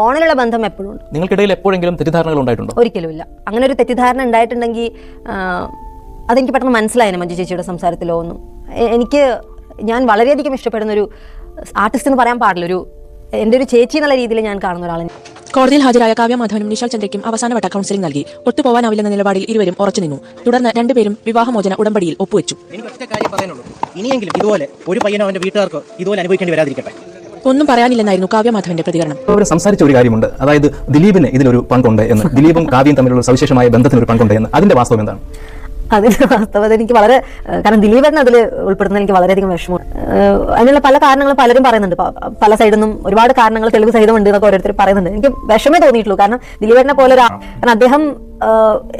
ഫോണിലുള്ള ബന്ധം എപ്പോഴും ഉണ്ട്. നിങ്ങൾക്കിടയിൽ എപ്പോഴെങ്കിലും തെറ്റിദ്ധാരണകൾ ഉണ്ടായിട്ടുണ്ടോ? ഒരിക്കലും ഇല്ല. അങ്ങനെ ഒരു തെറ്റിദ്ധാരണ ഉണ്ടായിട്ടുണ്ടെങ്കിൽ അതെനിക്ക് പെട്ടെന്ന് മനസ്സിലായേനെ മഞ്ജു ചേച്ചിയുടെ സംസാരത്തിലോ ഒന്നും. എനിക്ക് ഞാൻ വളരെയധികം ഇഷ്ടപ്പെടുന്ന ഒരു ആർട്ടിസ്റ്റ് എന്ന് പറയാൻ പാടില്ല. ഒരു എന്റെ ഒരു ചേച്ചി എന്നുള്ള രീതിയിൽ ഞാൻ കാണുന്ന ഒരാളാണ് കോടതിയിൽ ഹാജരായ കാവ്യ മാധവനും നിഷാൽ ചന്ദ്രയ്ക്കും അവസാനവട്ട കൗൺസിലിംഗ് നൽകി. ഒത്തുപോവാനാവില്ലെന്ന നിലപാടിൽ ഇരുവരും ഉറച്ചു നിന്നു. തുടർന്ന് രണ്ടുപേരും വിവാഹമോചന ഉടമ്പടിയിൽ ഒപ്പുവെച്ചു. ഇനി ഒറ്റ കാര്യം പറയാനുള്ളൂ. ഇനിയെങ്കിലും ഇതുപോലെ ഒരു പയ്യനോ അവന്റെ വീട്ടുകാർക്കോ ഇതുപോലെ അനുഭവിക്കേണ്ടി വരാതിരിക്കട്ടെ. ഒന്നും പറയാനില്ലെന്നായിരുന്നു കാവ്യമാധവന്റെ പ്രതികരണം. അവർ സംസാരിച്ച ഒരു കാര്യമുണ്ട്. അതായത് ദിലീപിന് ഇതിലൊരു പങ്കുണ്ട് എന്ന്. ദിലീപും കാവ്യം തമ്മിലുള്ള സവിശേഷമായ ബന്ധത്തിന് ഒരു പങ്കുണ്ട് എന്ന്. അതിന്റെ വാസ്തവം എന്താണ്? അതിന്റെ വാസ്തവത എനിക്ക് വളരെ കാരണം ദിലീപ് എന്ന അതിൽ ഉൾപ്പെടുന്നത് എനിക്ക് വളരെയധികം വിഷമം അതിനുള്ള പല കാരണങ്ങളും പലരും പറയുന്നുണ്ട്. പല സൈഡിൽ നിന്നും ഒരുപാട് കാരണങ്ങൾ തെളിവ് സഹിതമുണ്ട് എന്നൊക്കെ ഓരോരുത്തർ പറയുന്നുണ്ട്. എനിക്ക് വിഷമേ തോന്നിയിട്ടുള്ളൂ. കാരണം ദിലീപിനെ പോലെ ഒരു കാരണം അദ്ദേഹം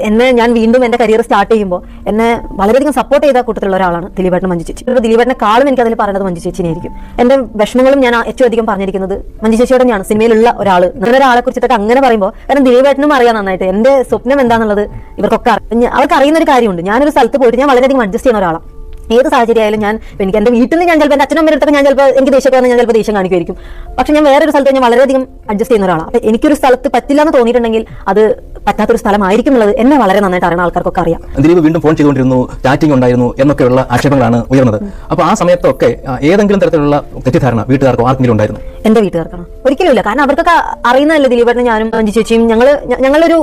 എന്നെ ഞാൻ വീണ്ടും എന്റെ കരിയർ സ്റ്റാർട്ട് ചെയ്യുമ്പോൾ എന്നെ വളരെയധികം സപ്പോർട്ട് ചെയ്ത കൂട്ടത്തിലുള്ള ഒരാളാണ് ദിലീപേട്ടൻ മഞ്ജു ചേച്ചി. ഇപ്പോൾ കാളും എനിക്ക് അതിൽ പറയുന്നത് മഞ്ജു ചേച്ചിനായിരിക്കും എന്റെ വിഷമങ്ങളും ഞാൻ ഏറ്റവും അധികം പറഞ്ഞിരിക്കുന്നത് മഞ്ജു ചേച്ചിയോടെ തന്നെയാണ് സിനിമയിലുള്ള ഒരാൾ ഒരാളെ കുറിച്ചിട്ടൊക്കെ അങ്ങനെ പറയുമ്പോൾ കാരണം ദിലീപേട്ടനും അറിയാം നന്നായിട്ട്. എന്റെ സ്വപ്നം എന്താണെന്നുള്ളത് ഇവർക്കൊക്കെ അവർക്ക് അറിയുന്ന ഒരു കാര്യമുണ്ട്. ഞാനൊരു സ്ഥലത്ത് പോയിട്ട് ഞാൻ വളരെയധികം അഡ്ജസ്റ്റ് ചെയ്യുന്ന ഒരാളാണ് ഏത് സാഹചര്യമായാലും ഞാൻ എനിക്ക് എന്റെ വീട്ടിൽ നിന്ന് ഞാൻ ചിലപ്പോൾ എന്റെ അച്ഛനും അമ്മയുടെ ഞാൻ ചിലപ്പോൾ എനിക്ക് ദേഷ്യമൊക്കെ വന്നാൽ ഞാൻ ചിലപ്പോൾ ദേഷ്യം കാണിക്കുമായിരിക്കും. പക്ഷെ ഞാൻ വേറൊരു സ്ഥലത്ത് ഞാൻ വളരെയധികം അഡ്ജസ്റ്റ് ചെയ്യുന്ന ഒരാളാണ്. അപ്പൊ എനിക്കൊരു സ്ഥലത്ത് പറ്റില്ല എന്ന് തോന്നിയിട്ടുണ്ടെങ്കിൽ അത് പറ്റാത്തൊരു സ്ഥലമായിരിക്കും എന്നുള്ളത് എന്നെ വളരെ നന്നായിട്ട് അറിയുന്ന ആൾക്കാർക്കൊക്കെ അറിയാം. ദിലീപ് വീണ്ടും ഫോൺ ചെയ്തുകൊണ്ടിരുന്നു ചാറ്റിംഗ് ഉണ്ടായിരുന്നു എന്നൊക്കെയുള്ള ആക്ഷേപങ്ങളാണ് ഉയർന്നത്. അപ്പോൾ ആ സമയത്തൊക്കെ ഏതെങ്കിലും തരത്തിലുള്ള തെറ്റിദ്ധാരണ വീട്ടുകാർക്കോ ആർക്കെങ്കിലും ഉണ്ടായിരുന്നു? എന്റെ വീട്ടുകാർക്കാണ്? ഒരിക്കലും ഇല്ല. കാരണം അവർക്കൊക്കെ അറിയുന്നതല്ലേ ദിലീപേട്ടനും ഞാനും മഞ്ജു ചേച്ചിയും. ഞങ്ങൾ ഞങ്ങളൊരു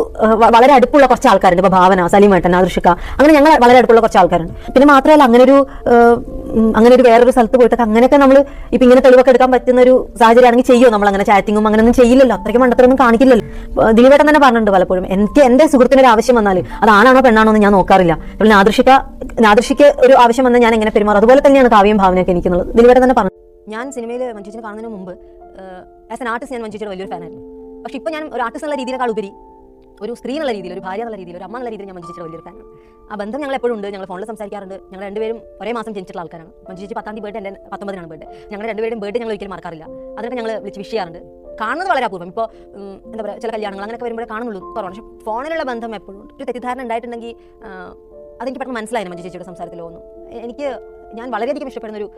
വളരെ അടുപ്പുള്ള കുറച്ച് ആൾക്കാരുണ്ട്. ഇപ്പൊ ഭാവന സലീമേട്ടൻ ആദർശിക്ക. അങ്ങനെ ഞങ്ങൾ വളരെ അടുപ്പുള്ള കുറച്ച് ആൾക്കാരുണ്ട്. പിന്നെ മാത്രമല്ല അങ്ങനെ ഒരു അങ്ങനെ ഒരു വേറൊരു സ്ഥലത്ത് പോയിട്ടൊക്കെ അങ്ങനെയൊക്കെ നമ്മൾ ഇപ്പൊ ഇങ്ങനെ തെളിവൊക്കെ എടുക്കാൻ പറ്റുന്ന ഒരു സാഹചര്യമാണെങ്കിൽ ചെയ്യോ നമ്മൾ അങ്ങനെ ചാറ്റിങ്ങും അങ്ങനെ ഒന്നും ചെയ്യില്ലല്ലോ. അത്രയ്ക്ക് മണ്ടത്തരൊന്നും കാണിക്കില്ലല്ലോ. ദിലീപേട്ടൻ തന്നെ പറഞ്ഞിട്ടുണ്ട് പലപ്പോഴും എനിക്ക് എന്റെ സുഹൃത്തിന് ഒരു ആവശ്യം വന്നാൽ അത് ആണാണോ പെണ്ണാണോ എന്ന് ഞാൻ നോക്കാറില്ല. അതുപോലെ നാദൃശിക്ക നാദൃശിക്ക് ഒരു ആവശ്യം വന്നാൽ ഞാൻ എങ്ങനെ പെരുമാറും? അതുപോലെ തന്നെയാണ് കാവ്യം ഭാവനയൊക്കെ എനിക്കുള്ളത്. ദിലീപേട്ടൻ തന്നെ പറഞ്ഞു. ഞാൻ സിനിമയിൽ മഞ്ജുച്ചിനെ കാണുന്നതിന് മുമ്പ് ആസ് എൻ ആർട്ടിസ്റ്റ് ഞാൻ മഞ്ജുച്ചിയുടെ വലിയൊരു ഫാനായിരുന്നു പക്ഷെ ഇപ്പോൾ ഞാൻ ഒരു ആർട്ടിസ്റ്റ് എന്നുള്ള രീതിയിലേക്കാൾ ഉപരി ഒരു സ്ത്രീ എന്നുള്ള രീതിയിൽ ഒരു ഭാര്യ എന്നുള്ള രീതിയിൽ ഒരു അമ്മ എന്നുള്ള രീതിയിൽ ഞാൻ മഞ്ജുച്ചിയുടെ വലിയൊരു ഫാനാണ് ആ ബന്ധം ഞങ്ങൾ എപ്പോഴും ഉണ്ട്. ഞങ്ങൾ ഫോണിൽ സംസാരിക്കാറുണ്ട്. ഞങ്ങൾ രണ്ടുപേരും ഒരേ മാസം ജനിച്ചിട്ടുള്ള ആൾക്കാരാണ്. മഞ്ജു ചേച്ചി പത്താം തീയതി ബേർഡ് എന്റെ പത്തൊമ്പതിനാണ് ബേർഡ് ഞങ്ങൾ രണ്ടുപേരും ബേർഡ് ഞങ്ങൾ ഒരിക്കലും മറക്കാറില്ല. അതിനൊക്കെ ഞങ്ങൾ വിളിച്ച് വിഷ് ചെയ്യാറുണ്ട്. കാണുന്നത് വളരെ അപൂർവം. ഇപ്പോൾ എന്താ പറയുക ചില കല്യാണങ്ങൾ അങ്ങനെയൊക്കെ വരുമ്പോഴേ കാണുന്നുള്ളൂ. കുറവാണ്. പക്ഷേ ഫോണിലുള്ള ബന്ധം എപ്പോഴും. ഒരു തെറ്റിദ്ധാരണ ഉണ്ടായിട്ടുണ്ടെങ്കിൽ അതെനിക്ക് പെട്ടെന്ന് മനസ്സിലായിരുന്നു മഞ്ജു ചേച്ചിയുടെ സംസാരത്തിൽ ഒന്നും. എനിക്ക് ഞാൻ വളരെയധികം ഇഷ്ടപ്പെടുന്ന ഒരു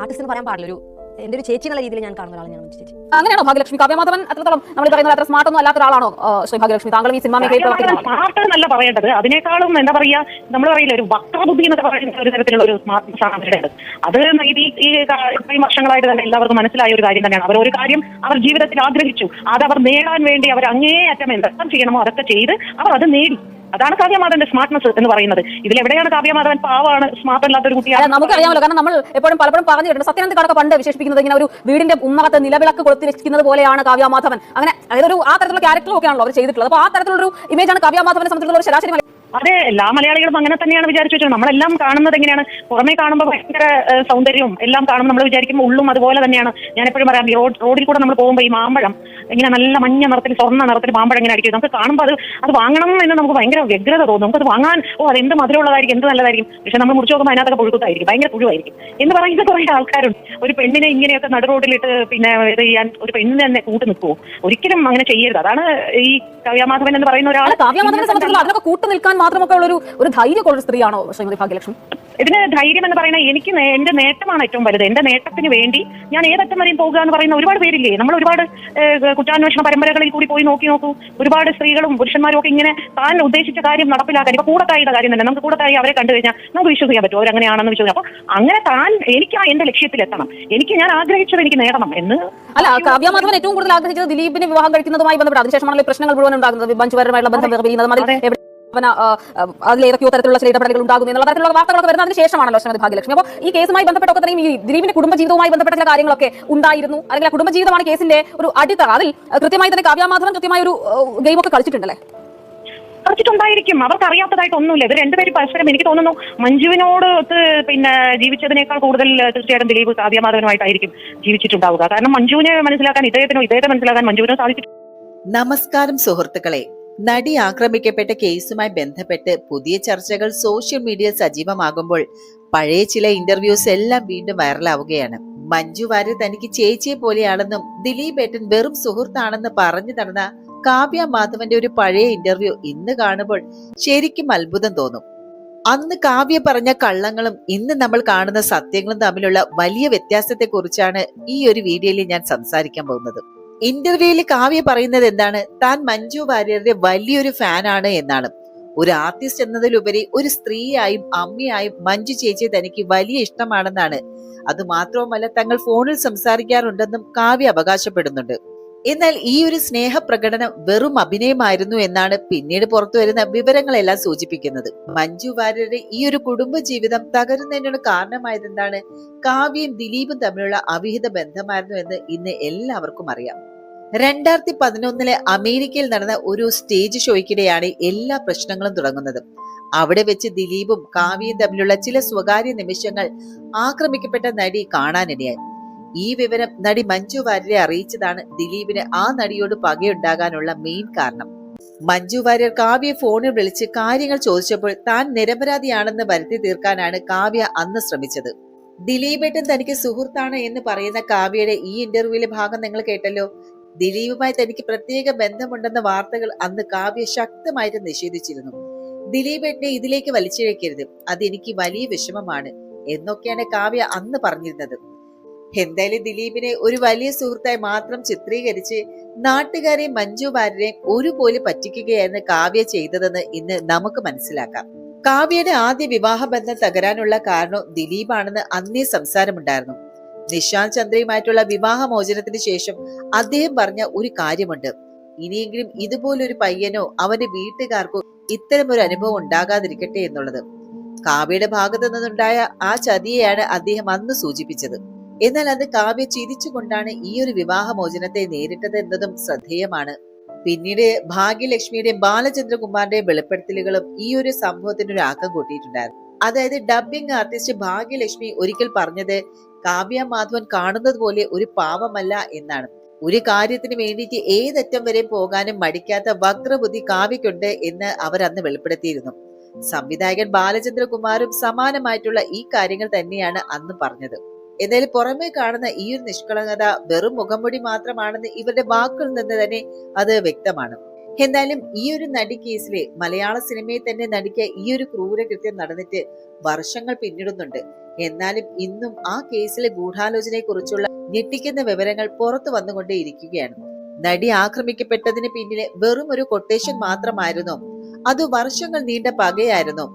ആർട്ടിസ്റ്റ് എന്ന് പറയാൻ പാടില്ല. ഒരു എന്റെ ഒരു ചേച്ചി എന്നുള്ള രീതിയിൽ ഞാൻ കാണുന്ന ഒരാളാണ് ഞാൻ ചേച്ചി. അങ്ങനെയാണോ ഭാഗ്യലക്ഷ്മി? കാവ്യമാധവൻ അത്രത്തോളം നമ്മൾ പറയുന്നത് അത്ര സ്മാർട്ട് ഒന്നും അല്ലാത്ത ഒരാളാണോ? ശ്രീ ഭാഗ്യലക്ഷ്മി താങ്കൾ ഈ സിനിമ മേഖല പ്രവർത്തിക്കുന്ന സ്മാർട്ട് എന്നല്ല പറയേണ്ടത്. അതിനേക്കാളും എന്താ പറയാ നമ്മൾ പറയില്ല ഒരു വക്രബുദ്ധി എന്നൊക്കെ പറയുന്ന ഒരു തരത്തിലുള്ള ഒരു സ്മാർട്ട് ആണ് അത് ഈ ഈ ഇത്രയും വർഷങ്ങളായിട്ട് തന്നെ എല്ലാവർക്കും മനസ്സിലായ ഒരു കാര്യം തന്നെയാണ്. അവർ ഒരു കാര്യം അവർ ജീവിതത്തിൽ ആഗ്രഹിച്ചു. അത് അവർ നേടാൻ വേണ്ടി അവർ അങ്ങേയറ്റം എന്തെല്ലാം ചെയ്യണമോ അതൊക്കെ ചെയ്ത് അവർ അത് നേടി. അതാണ് കാവ്യമാധവന്റെ സ്മാർട്ട്നെസ് എന്ന് പറയുന്നത്. ഇതിലെവിടെയാണ് കാവ്യമാധവൻ പാവാണ് സ്മാർട്ട് അല്ലാത്ത ഒരു കുട്ടിയാണ്? നമുക്കറിയാമല്ലോ കാരണം നമ്മൾ എപ്പോഴും പലപ്പോഴും പറഞ്ഞു സത്യനന്ദ കടക്ക പണ്ട് വിശേഷിപ്പിക്കുന്നത് ഇങ്ങനെ ഒരു വീടിന്റെ ഉമ്മകത്ത് നിലവിളക്ക് കൊളുത്തിരിക്കുന്നത് പോലെയാണ് കാവ്യമാധവൻ. അങ്ങനെ അതായത് ഒരു ആ തരത്തിലുള്ള ക്യാരക്ടറും ഒക്കെയാണല്ലോ അവർ ചെയ്തിട്ടുള്ളത്. അപ്പോൾ ആ തരത്തിലുള്ള ഒരു ഇമേജാണ് കാവ്യമാധവനെ സംബന്ധിച്ചുള്ള ഒരു ശരാശരി അതെ എല്ലാ മലയാളികളും അങ്ങനെ തന്നെയാണ് വിചാരിച്ചു വെച്ചത്. നമ്മളെല്ലാം കാണുന്നത് എങ്ങനെയാണ്? പുറമേ കാണുമ്പോൾ ഭയങ്കര സൗന്ദര്യവും എല്ലാം കാണുമ്പോൾ നമ്മൾ വിചാരിക്കുമ്പോൾ ഉള്ളും അതുപോലെ തന്നെയാണ്. ഞാൻ എപ്പോഴും പറയാം റോഡ് റോഡിൽ കൂടെ നമ്മൾ പോകുമ്പോൾ ഈ മാമ്പഴം ഇങ്ങനെ നല്ല മഞ്ഞ നിറത്തിൽ സ്വർണ നിറത്തിൽ മാമ്പഴം ഇങ്ങനെ അടിക്കും. നമുക്ക് കാണുമ്പോൾ അത് അത് വാങ്ങണം എന്ന് നമുക്ക് ഭയങ്കര വ്യഗ്രത തോന്നും. നമുക്ക് അത് വാങ്ങാൻ ഓ അത് എന്ത് മധുരമുള്ളതായിരിക്കും എന്ത് നല്ലതായിരിക്കും. പക്ഷെ നമ്മൾ മുറിച്ച് നോക്കുമ്പോൾ അതിനകത്തൊക്കെ പുഴുക്കുത്തായിരിക്കും. ഭയങ്കര പുഴുവായിരിക്കും. എന്ന് പറയുന്ന കുറേ ആൾക്കാരുണ്ട്. ഒരു പെണ്ണിനെ ഇങ്ങനെയൊക്കെ നടു റോഡിലിട്ട് പിന്നെ ഇത് ചെയ്യാൻ ഒരു പെണ്ണിനെ തന്നെ കൂട്ട് നിൽക്കുമോ ഒരിക്കലും അങ്ങനെ ചെയ്യരുത്. അതാണ് ഈ കവ്യാമാധവൻ എന്ന് പറയുന്ന ഒരാൾ അതിനൊക്കെ കൂട്ടു നിൽക്കാൻ മാത്രമൊക്കെ ഉള്ള ഒരു ഒരു സ്ത്രീയാണോ ശ്രീമതി ഭാഗ്യലക്ഷ്മി? ഇതിന് ധൈര്യം എന്ന് പറയുന്നത് എനിക്ക് എന്റെ നേട്ടമാണ് ഏറ്റവും വലുത്. എന്റെ നേട്ടത്തിന് വേണ്ടി ഞാൻ ഏതറ്റം വരെയും പോകുക എന്ന് പറയുന്ന ഒരുപാട് പേരില്ലേ? നമ്മൾ ഒരുപാട് കുറ്റാന്വേഷണ പരമ്പരകളിൽ കൂടി പോയി നോക്കി നോക്കൂ. ഒരുപാട് സ്ത്രീകളും പുരുഷന്മാരും ഒക്കെ ഇങ്ങനെ താൻ ഉദ്ദേശിച്ച കാര്യം നടപ്പിലാക്കാൻ. ഇപ്പൊ കൂടത്തായിയുടെ കാര്യം തന്നെ. നമുക്ക് കൂടത്തായി അവരെ കണ്ടു കഴിഞ്ഞാൽ നമുക്ക് വിശ്വസിക്കാൻ പറ്റും. അവരങ്ങനെയാണെന്ന് വിശ്വസിക്കാം അപ്പൊ അങ്ങനെ താൻ എനിക്ക് ആ എന്റെ ലക്ഷ്യത്തിലെത്തണം എനിക്ക് ഞാൻ ആഗ്രഹിച്ചത് എനിക്ക് നേടണം എന്ന് അല്ല കാവ്യമാധവൻ ഏറ്റവും കൂടുതൽ ആഗ്രഹിച്ചത് ദിലീപിനെ വിവാഹം കഴിക്കുന്നതുമായി ബന്ധപ്പെട്ട്. അതിനുശേഷമാണല്ലോ പ്രശ്നങ്ങൾ മുഴുവൻ ഉണ്ടാകുന്നത്. ബന്ധം അതിൽ ഏതൊക്കെയോ തരത്തിലുള്ള ചില ഇടപെടലുകൾ ഉണ്ടാകുന്നു എന്നുള്ള തരത്തിലുള്ള വാർത്തകളൊക്കെ വരുന്നതിന് ശേഷമാണല്ലോ ശ്രീമതി ഭാഗ്യലക്ഷ്മി. അപ്പോൾ ഈ കേസുമായി ബന്ധപ്പെട്ടൊക്കെ തന്നെ ഈ ദിലീപിന്റെ കുടുംബജീവിതവുമായി ബന്ധപ്പെട്ട ചില കാര്യങ്ങളൊക്കെ ഉണ്ടായിരുന്നു. അല്ലെങ്കിൽ ആ കുടുംബജീവിതമാണ് കേസിന്റെ ഒരു അടിത്തറ. അതിൽ കൃത്യമായി തന്നെ കാവ്യമാധവൻ കൃത്യമായ ഒരു ഗെയിമൊക്കെ കളിച്ചിട്ടുണ്ടല്ലേ? കളിച്ചിട്ടുണ്ടായിരിക്കും. അവർക്ക് അറിയാത്തതായിട്ട് ഒന്നുമില്ല ഇവർ രണ്ടുപേരും പരസ്പരം എനിക്ക് തോന്നുന്നു മഞ്ജുവിനോട് പിന്നെ ജീവിച്ചതിനേക്കാൾ കൂടുതൽ തീർച്ചയായിട്ടും ദിലീപ് കാവ്യമാധവനുമായിട്ടായിരിക്കും ജീവിച്ചിട്ടുണ്ടാവുക. കാരണം മഞ്ജുവിനെ മനസ്സിലാക്കാൻ ഇദ്ദേഹത്തിനോ ഇദ്ദേഹത്തെ മനസ്സിലാക്കാൻ മഞ്ജുവിനോ സാധിച്ചിട്ടുണ്ട്. നമസ്കാരം സുഹൃത്തുക്കളെ. നടി ആക്രമിക്കപ്പെട്ട കേസുമായി ബന്ധപ്പെട്ട് പുതിയ ചർച്ചകൾ സോഷ്യൽ മീഡിയ സജീവമാകുമ്പോൾ പഴയ ചില ഇന്റർവ്യൂസ് എല്ലാം വീണ്ടും വൈറലാവുകയാണ്. മഞ്ജു വാര്യർ തനിക്ക് ചേച്ചിയെ പോലെയാണെന്നും ദിലീപ് ഏട്ടൻ വെറും സുഹൃത്താണെന്ന് പറഞ്ഞു നടന്ന കാവ്യ മാധവന്റെ ഒരു പഴയ ഇന്റർവ്യൂ ഇന്ന് കാണുമ്പോൾ ശരിക്കും അത്ഭുതം തോന്നും. അന്ന് കാവ്യ പറഞ്ഞ കള്ളങ്ങളും ഇന്ന് നമ്മൾ കാണുന്ന സത്യങ്ങളും തമ്മിലുള്ള വലിയ വ്യത്യാസത്തെക്കുറിച്ചാണ് ഈ ഒരു വീഡിയോയിൽ ഞാൻ സംസാരിക്കാൻ പോകുന്നത്. ഇന്റർവ്യൂവിൽ കാവ്യ പറയുന്നത് എന്താണ്? താൻ മഞ്ജു വാര്യരുടെ വലിയൊരു ഫാനാണ് എന്നാണ്. ഒരു ആർട്ടിസ്റ്റ് എന്നതിലുപരി ഒരു സ്ത്രീയായും അമ്മയായും മഞ്ജു ചേച്ചിയെ തനിക്ക് വലിയ ഇഷ്ടമാണെന്നാണ്. അത് മാത്രവുമല്ല തങ്ങൾ ഫോണിൽ സംസാരിക്കാറുണ്ടെന്നും കാവ്യ അവകാശപ്പെടുന്നുണ്ട്. എന്നാൽ ഈ ഒരു സ്നേഹ പ്രകടനം വെറും അഭിനയമായിരുന്നു എന്നാണ് പിന്നീട് പുറത്തു വരുന്ന വിവരങ്ങളെല്ലാം സൂചിപ്പിക്കുന്നത്. മഞ്ജു വാര്യരുടെ ഈ ഒരു കുടുംബ ജീവിതം തകരുന്നതിനുള്ള കാരണമായതെന്താണ്? കാവ്യയും ദിലീപും തമ്മിലുള്ള അവിഹിത ബന്ധമായിരുന്നു എന്ന് ഇന്ന് എല്ലാവർക്കും അറിയാം. രണ്ടായിരത്തി പതിനൊന്നിലെ അമേരിക്കയിൽ നടന്ന ഒരു സ്റ്റേജ് ഷോയ്ക്കിടെയാണ് എല്ലാ പ്രശ്നങ്ങളും തുടങ്ങുന്നത്. അവിടെ വെച്ച് ദിലീപും കാവ്യയും തമ്മിലുള്ള ചില സ്വകാര്യ നിമിഷങ്ങൾ ആക്രമിക്കപ്പെട്ട നടി കാണാനിടയായി. ഈ വിവരം നടി മഞ്ജു വാര്യരെ അറിയിച്ചതാണ് ദിലീപിന് ആ നടിയോട് പകയുണ്ടാകാനുള്ള മെയിൻ കാരണം. മഞ്ജു വാര്യർ കാവ്യ ഫോണിൽ വിളിച്ച് കാര്യങ്ങൾ ചോദിച്ചപ്പോൾ താൻ നിരപരാധിയാണെന്ന് വരുത്തി തീർക്കാനാണ് കാവ്യ അന്ന് ശ്രമിച്ചത്. ദിലീപേട്ടൻ തനിക്ക് സുഹൃത്താണ് എന്ന് പറയുന്ന കാവ്യയുടെ ഈ ഇന്റർവ്യൂവിലെ ഭാഗം നിങ്ങൾ കേട്ടല്ലോ. ദിലീപുമായി തനിക്ക് പ്രത്യേക ബന്ധമുണ്ടെന്ന വാർത്തകൾ അന്ന് കാവ്യ ശക്തമായിട്ട് നിഷേധിച്ചിരുന്നു. ദിലീപ് എന്നെ ഇതിലേക്ക് വലിച്ചിഴക്കരുത് അത് എനിക്ക് വലിയ വിഷമമാണ് എന്നൊക്കെയാണ് കാവ്യ അന്ന് പറഞ്ഞിരുന്നത്. എന്തായാലും ദിലീപിനെ ഒരു വലിയ സുഹൃത്തായി മാത്രം ചിത്രീകരിച്ച് നാട്ടുകാരെയും മഞ്ജു വാര്യരെയും ഒരുപോലെ പറ്റിക്കുകയായിരുന്നു കാവ്യ ചെയ്തതെന്ന് ഇന്ന് നമുക്ക് മനസ്സിലാക്കാം. കാവ്യയുടെ ആദ്യ വിവാഹ ബന്ധം തകരാനുള്ള കാരണം ദിലീപാണെന്ന് അന്നേ സംസാരമുണ്ടായിരുന്നു. നിശാന്ത് ചന്ദ്രയുമായിട്ടുള്ള വിവാഹമോചനത്തിന് ശേഷം അദ്ദേഹം പറഞ്ഞ ഒരു കാര്യമുണ്ട്. ഇനിയെങ്കിലും ഇതുപോലൊരു പയ്യനോ അവന്റെ വീട്ടുകാർക്കോ ഇത്തരം ഒരു അനുഭവം ഉണ്ടാകാതിരിക്കട്ടെ എന്നുള്ളത്. കാവ്യയുടെ ഭാഗത്തു നിന്നുണ്ടായ ആ ചതിയെയാണ് അദ്ദേഹം അന്ന് സൂചിപ്പിച്ചത്. എന്നാൽ അത് കാവ്യ ചിരിച്ചുകൊണ്ടാണ് ഈ ഒരു വിവാഹമോചനത്തെ നേരിട്ടത് എന്നതും ശ്രദ്ധേയമാണ്. പിന്നീട് ഭാഗ്യലക്ഷ്മിയുടെയും ബാലചന്ദ്രകുമാറിന്റെയും വെളിപ്പെടുത്തലുകളും ഈ ഒരു സംഭവത്തിന് ഒരു ആക്കം കൂട്ടിയിട്ടുണ്ടായിരുന്നു. അതായത് ഡബ്ബിംഗ് ആർട്ടിസ്റ്റ് ഭാഗ്യലക്ഷ്മി ഒരിക്കൽ പറഞ്ഞത് കാവ്യ മാധവൻ കാണുന്നത് പോലെ ഒരു പാവമല്ല എന്നാണ്. ഒരു കാര്യത്തിന് വേണ്ടിയിട്ട് ഏതറ്റം വരെ പോകാനും മടിക്കാത്ത വക്രബുദ്ധി കാവ്യക്കുണ്ട് എന്ന് അവർ അന്ന് വെളിപ്പെടുത്തിയിരുന്നു. സംവിധായകൻ ബാലചന്ദ്രകുമാറും സമാനമായിട്ടുള്ള ഈ കാര്യങ്ങൾ തന്നെയാണ് അന്ന് പറഞ്ഞത്. എന്നാൽ പുറമേ കാണുന്ന ഈ ഒരു നിഷ്കളങ്കത വെറും മുഖംമൂടി മാത്രമാണെന്ന് ഇവരുടെ വാക്കുകളിൽ നിന്ന് തന്നെ അത് വ്യക്തമാണ്. എന്നാലും ഈ ഒരു നടി കേസിലെ മലയാള സിനിമയിൽ തന്നെ നടിക്ക് ഈ ഒരു ക്രൂരകൃത്യം നടന്നിട്ട് വർഷങ്ങൾ പിന്നിടുന്നുണ്ട്. എന്നാലും ഇന്നും ആ കേസിലെ ഗൂഢാലോചനയെ കുറിച്ചുള്ള ഞെട്ടിക്കുന്ന വിവരങ്ങൾ പുറത്തു വന്നുകൊണ്ടേയിരിക്കുകയാണ് നടി ആക്രമിക്കപ്പെട്ടതിന് പിന്നിലെ വെറും ഒരു കൊട്ടേഷൻ മാത്രമായിരുന്നു. അത് വർഷങ്ങൾ നീണ്ട പകയായിരുന്നോ.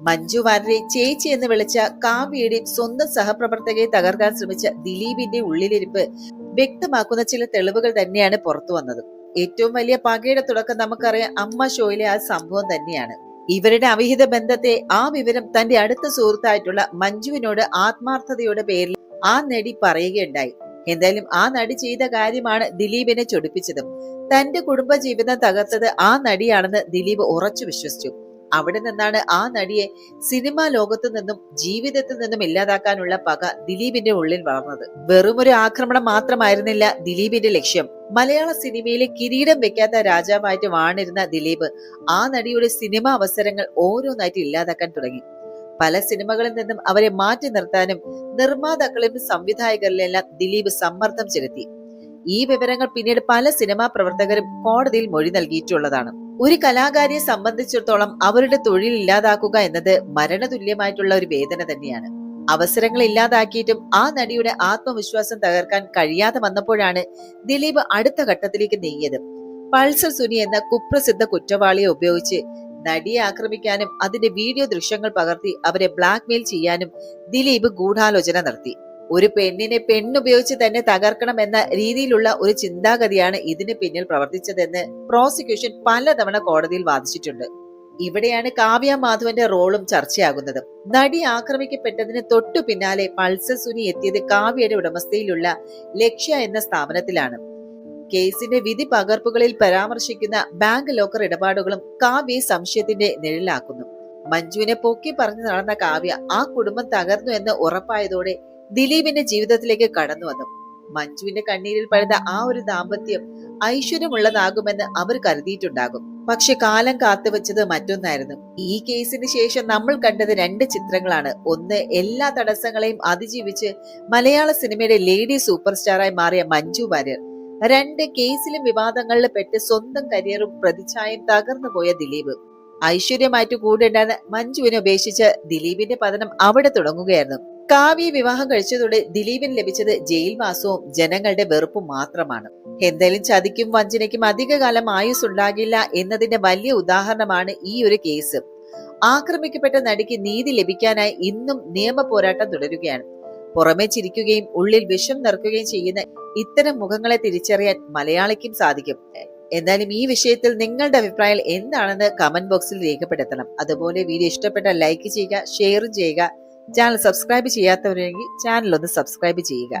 മഞ്ജു വാര്യരെ ചേച്ചി എന്ന് വിളിച്ച കാവ്യയുടെ സ്വന്തം സഹപ്രവർത്തകയെ തകർക്കാൻ ശ്രമിച്ച ദിലീപിന്റെ ഉള്ളിലിരിപ്പ് വ്യക്തമാക്കുന്ന ചില തെളിവുകൾ തന്നെയാണ് പുറത്തു വന്നത്. ഏറ്റവും വലിയ പകയുടെ തുടക്കം നമുക്കറിയാം അമ്മ ഷോയിലെ ആ സംഭവം തന്നെയാണ്. ഇവരുടെ അവിഹിത ബന്ധത്തെ ആ വിവരം തന്റെ അടുത്ത സുഹൃത്തായിട്ടുള്ള മഞ്ജുവിനോട് ആത്മാർത്ഥതയുടെ പേരിൽ ആ നടി പറയുകയുണ്ടായി. എന്തായാലും ആ നടി ചെയ്ത കാര്യമാണ് ദിലീപിനെ ചൊടിപ്പിച്ചതും. തന്റെ കുടുംബജീവിതം തകർത്തത് ആ നടിയാണെന്ന് ദിലീപ് ഉറച്ചു വിശ്വസിച്ചു. അവിടെ നിന്നാണ് ആ നടിയെ സിനിമാ ലോകത്തു നിന്നും ജീവിതത്തിൽ നിന്നും ഇല്ലാതാക്കാനുള്ള പക ദിലീപിന്റെ ഉള്ളിൽ വളർന്നത്. വെറുമൊരു ആക്രമണം മാത്രമായിരുന്നില്ല ദിലീപിന്റെ ലക്ഷ്യം. മലയാള സിനിമയിലെ കിരീടം വെക്കാത്ത രാജാവായിട്ട് വാണിരുന്ന ദിലീപ് ആ നടിയുടെ സിനിമാ അവസരങ്ങൾ ഓരോന്നായിട്ട് ഇല്ലാതാക്കാൻ തുടങ്ങി. പല സിനിമകളിൽ നിന്നും അവരെ മാറ്റി നിർത്താനും നിർമ്മാതാക്കളിലും സംവിധായകരിലെല്ലാം ദിലീപ് സമ്മർദ്ദം ചെലുത്തി. ഈ വിവരങ്ങൾ പിന്നീട് പല സിനിമാ പ്രവർത്തകരും കോടതിയിൽ മൊഴി നൽകിയിട്ടുള്ളതാണ്. ഒരു കലാകാരിയെ സംബന്ധിച്ചിടത്തോളം അവരുടെ തൊഴിൽ ഇല്ലാതാക്കുക എന്നത് മരണതുല്യമായിട്ടുള്ള ഒരു വേദന തന്നെയാണ്. അവസരങ്ങൾ ഇല്ലാതാക്കിയിട്ടും ആ നടിയുടെ ആത്മവിശ്വാസം തകർക്കാൻ കഴിയാതെ വന്നപ്പോഴാണ് ദിലീപ് അടുത്ത ഘട്ടത്തിലേക്ക് നീങ്ങിയത്. പൾസർ സുനി എന്ന കുപ്രസിദ്ധ കുറ്റവാളിയെ ഉപയോഗിച്ച് നടിയെ ആക്രമിക്കാനും അതിന്റെ വീഡിയോ ദൃശ്യങ്ങൾ പകർത്തി അവരെ ബ്ലാക്ക്മെയിൽ ചെയ്യാനും ദിലീപ് ഗൂഢാലോചന നടത്തി. ഒരു പെണ്ണിനെ പെണ്ണുപയോഗിച്ച് തന്നെ തകർക്കണം എന്ന രീതിയിലുള്ള ഒരു ചിന്താഗതിയാണ് ഇതിന് പിന്നിൽ പ്രവർത്തിച്ചതെന്ന് പ്രോസിക്യൂഷൻ പലതവണ കോടതിയിൽ വാദിച്ചിട്ടുണ്ട്. ഇവിടെയാണ് കാവ്യ മാധവന്റെ റോളും ചർച്ചയാകുന്നത്. നടി ആക്രമിക്കപ്പെട്ടതിന് തൊട്ടു പിന്നാലെ പൾസർ സുനി എത്തിയത് കാവ്യയുടെ ഉടമസ്ഥയിലുള്ള ലക്ഷ്യ എന്ന സ്ഥാപനത്തിലാണ്. കേസിന്റെ വിധി പകർപ്പുകളിൽ പരാമർശിക്കുന്ന ബാങ്ക് ലോക്കർ ഇടപാടുകളും കാവ്യയെ സംശയത്തിന്റെ നിഴലാക്കുന്നു മഞ്ജുവിനെ പൊക്കി പറഞ്ഞു നടന്ന കാവ്യ ആ കുടുംബം തകർന്നു എന്ന് ഉറപ്പായതോടെ ദിലീപിന്റെ ജീവിതത്തിലേക്ക് കടന്നു വന്നു. മഞ്ജുവിന്റെ കണ്ണീരിൽ പഴുത ആ ഒരു ദാമ്പത്യം ഐശ്വര്യമുള്ളതാകുമെന്ന് അവർ കരുതിയിട്ടുണ്ടാകും. പക്ഷെ കാലം കാത്തുവെച്ചത് മറ്റൊന്നായിരുന്നു. ഈ കേസിന് ശേഷം നമ്മൾ കണ്ടത് രണ്ട് ചിത്രങ്ങളാണ്. ഒന്ന് എല്ലാ തടസ്സങ്ങളെയും അതിജീവിച്ച് മലയാള സിനിമയുടെ ലേഡി സൂപ്പർ സ്റ്റാറായി മാറിയ മഞ്ജു വാര്യർ. രണ്ട് കേസിലും വിവാദങ്ങളിൽ പെട്ട് സ്വന്തം കരിയറും പ്രതിച്ഛായും തകർന്നു പോയ ദിലീപ്. ഐശ്വര്യമായിട്ട് കൂടെ ഉണ്ടായിരുന്ന മഞ്ജുവിനെ ഉപേക്ഷിച്ച് ദിലീപിന്റെ പതനം അവിടെ തുടങ്ങുകയായിരുന്നു. കാവ്യ വിവാഹം കഴിച്ചതോടെ ദിലീപിന് ലഭിച്ചത് ജയിൽവാസവും ജനങ്ങളുടെ വെറുപ്പും മാത്രമാണ്. എന്തായാലും ചതിക്കും വഞ്ചനയ്ക്കും അധികകാലം ആയുസ് ഉണ്ടാകില്ല എന്നതിന്റെ വലിയ ഉദാഹരണമാണ് ഈ ഒരു കേസ്. ആക്രമിക്കപ്പെട്ട നടിക്ക് നീതി ലഭിക്കാനായി ഇന്നും നിയമ പോരാട്ടം തുടരുകയാണ്. പുറമെ ചിരിക്കുകയും ഉള്ളിൽ വിഷം നിറക്കുകയും ചെയ്യുന്ന ഇത്തരം മുഖങ്ങളെ തിരിച്ചറിയാൻ മലയാളിക്കും സാധിക്കും. എന്നാലും ഈ വിഷയത്തിൽ നിങ്ങളുടെ അഭിപ്രായം എന്താണെന്ന് കമന്റ് ബോക്സിൽ രേഖപ്പെടുത്തണം. അതുപോലെ വീഡിയോ ഇഷ്ടപ്പെട്ട ലൈക്ക് ചെയ്യുക ഷെയർ ചെയ്യുക ചാനൽ സബ്സ്ക്രൈബ് ചെയ്യാത്തവരെങ്കിൽ ചാനൽ ഒന്ന് സബ്സ്ക്രൈബ് ചെയ്യുക.